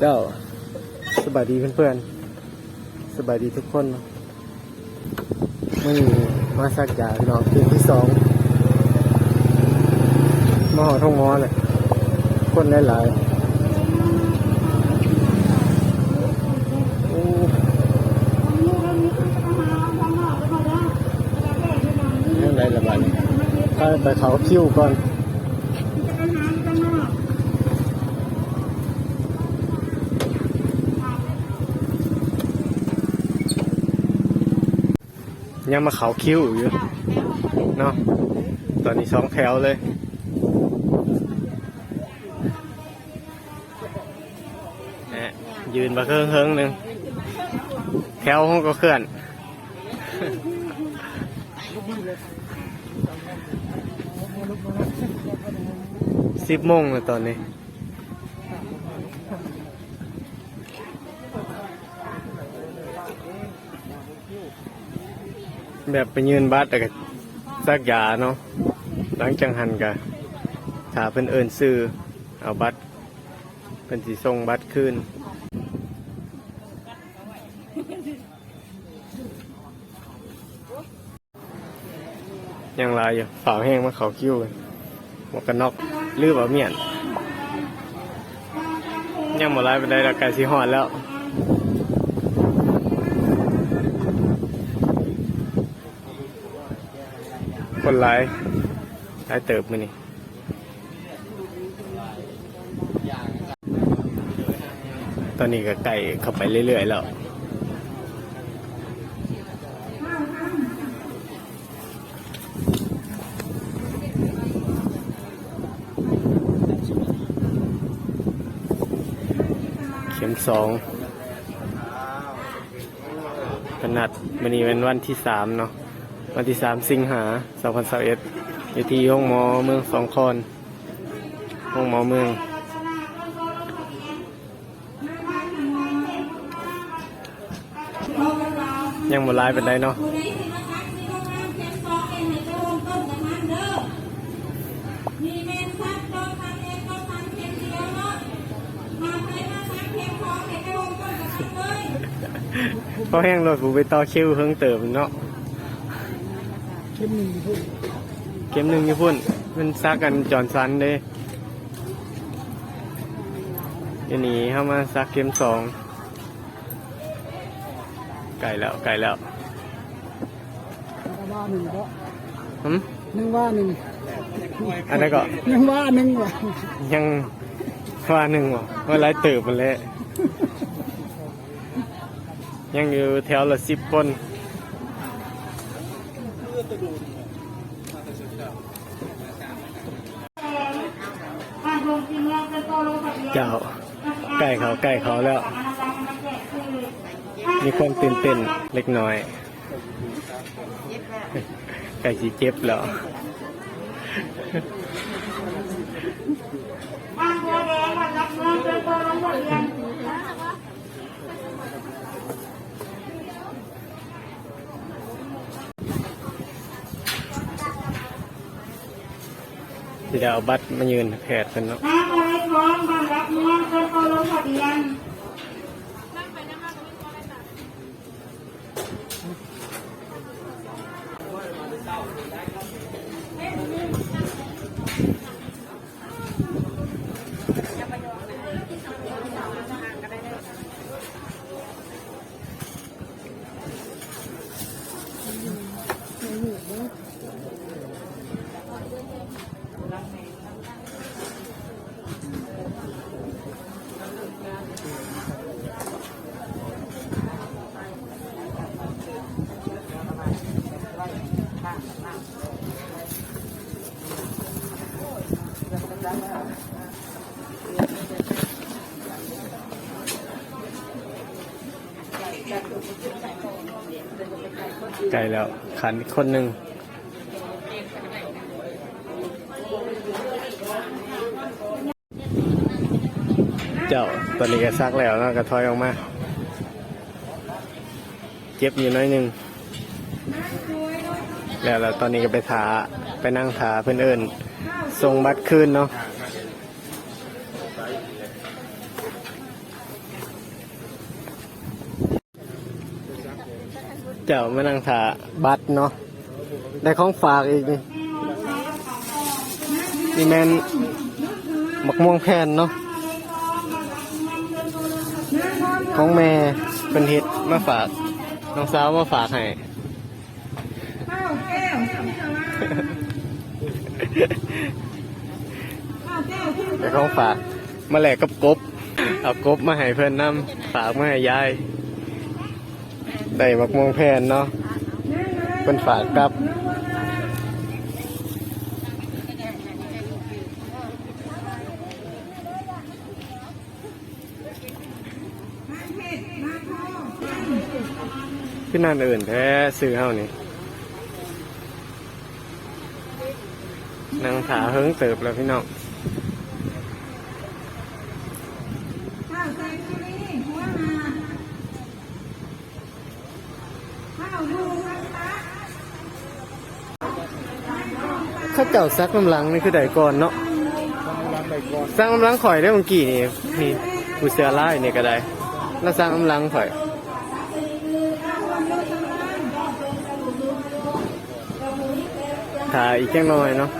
เจ้าสบายดีเพื่อนๆสบายดีทุกคนเมื่อนี้มาสักยาพี่น้องคืนที่สองมาหอท่องงอเลยคนหลายๆโอ้เรื่องไรละบันไปเขาคิ้วก่อน ยังมาเขาคิ้วอยู่เนาะตอนนี้สองแถวเลยแหม่ยืนมาเครื่องเครื่งหนึ่งแถวห้องก็เคลื่อนสิบโมงแล้วตอนนี้ แบบไปยืนบัตรแต่ก็ซักยาเนาะหลังจังหันกะถ้าเพิ่นเอินซื้อเอาบัตรเพิ่นสิส่งบัตรคืนยังหลายอยู่ฝ่าแห้งมาเขาคิ้วกันหมวกกันน็อกลือบ่เมียนยังบ่หลายไปได้แล้วไก่สิหอดแล้ว คนร้ายร้ายเติบมานี่ตอนนี้ก็ไก่เข้าไปเรื่อยๆแล้วเข็มสองขนาดมันนี้เป็นวันที่สามเนาะ วันที่สามสิงหาสองพันสิบเอ็ดอยู่ที่ห้องหมอเมืองสองคอนห้องหมอเมืองยังหมดลายเป็นไรเนาะเพราะแห้งรถผมไปต่อคิวเพิ่งเติมเนาะ เข้มหนึ่งพูดเกมหนึ่งญี่ปุ่นมันซักกันจอนซันเด้เดี๋ยวนี้เข้ามาซักเกมสองไก่แล้วไก่แล้วว่าหนึ่งก็หืมหนึ่งว่าหนึ่งอันนั้นก็ยังว่าหนึ่งว่ะยังว่าหนึ่งวะว่าไรเติบมันเลยยังอยู่แถวละสิบคน เจ้าใกล้เขาใกล้เขาแล้ว มีความตื่นเต้นเล็กน้อยไก่สีเจ็บแล้ว เดี๋ยวเอาบัตรมายืนแผดกันเนาะน้ำอะไรพร้อมบางรับเมืองเกินโตลงทะเบียนไก ไกลแล้ว ขันอีกคนหนึ่งเจ้าตอนนี้ก็ซักแล้วนะก็ถอยออกมา เจ็บอยู่น้อยหนึ่ง แล้วเราตอนนี้ก็ไปถาไปนั่งถาเพื่อนเอิญส่งบัตรคืนเนาะเจ้ามานั่งถาบัตรเนาะได้ของฝากอีกนี่นี่แมนมักม่วงแผ่นเนาะของแม่เป็นเห็มาฝากน้องสาวมาฝากให้ แก้วที่แต่ของฝากมาแลกกับกบ เอากบมาให้เพื่อนนำฝากมาให้ยาย ได้มักม่วงแผ่นเนาะเป็นฝากกับขึ้นนั่นอื่นแท้ซื้อเฮานี่ นางถาเฮิงเติบแล้วพี่น้องข้าวใส่ที่นี่หัวมาข้าวดูข้าวตาข้าเจ้าซักน้ำลังนี่คือใดก่อนเนาะสร้างน้ำลังข่อยได้เมื่อกี้นี่นี่ผู้เสือลายนี่ก็ได้ แล้วสร้างน้ำลังข่อยถ่ายอีกแค่น้อยเนาะ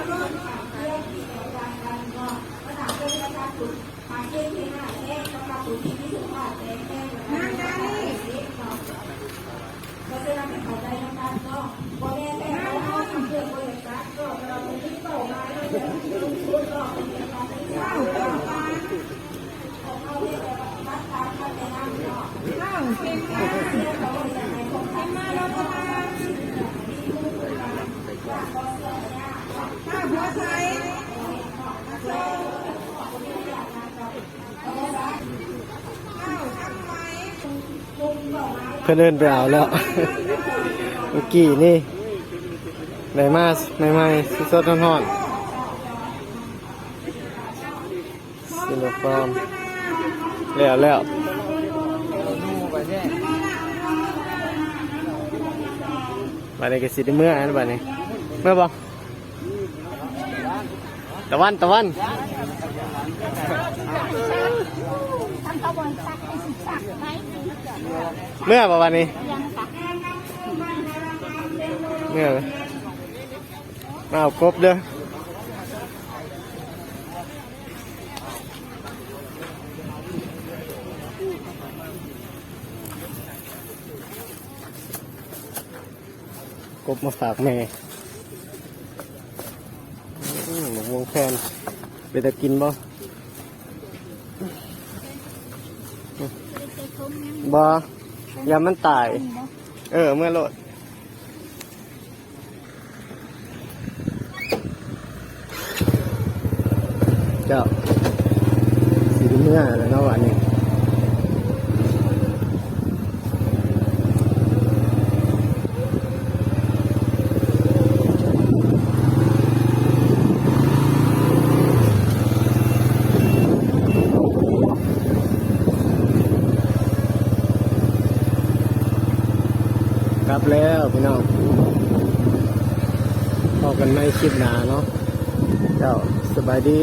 เพื่อนเดินไปเอาแล้ว มื่อกี้นี่ได้มาใหม่ๆสดๆร้อนๆสิลฟอร์มแล้วแล้วบัดนี้ก็สิได้เมื่ออันบัดนี้เมื่อบ่ตะวันตะวันเมื่อประมาณนี้ เมื่ยมาเอาครบเด้อครบมาฝากแม่หมกม่วงแคนไปตะกินบ่บ่ยามันตาย เออ เมื่อโหลด เจ้าสีเมื่อแล้วเนาะวันนี้ับแล้วพี่น้องพอกันไม่คลิปหนาเนาะเจ้า สบายดี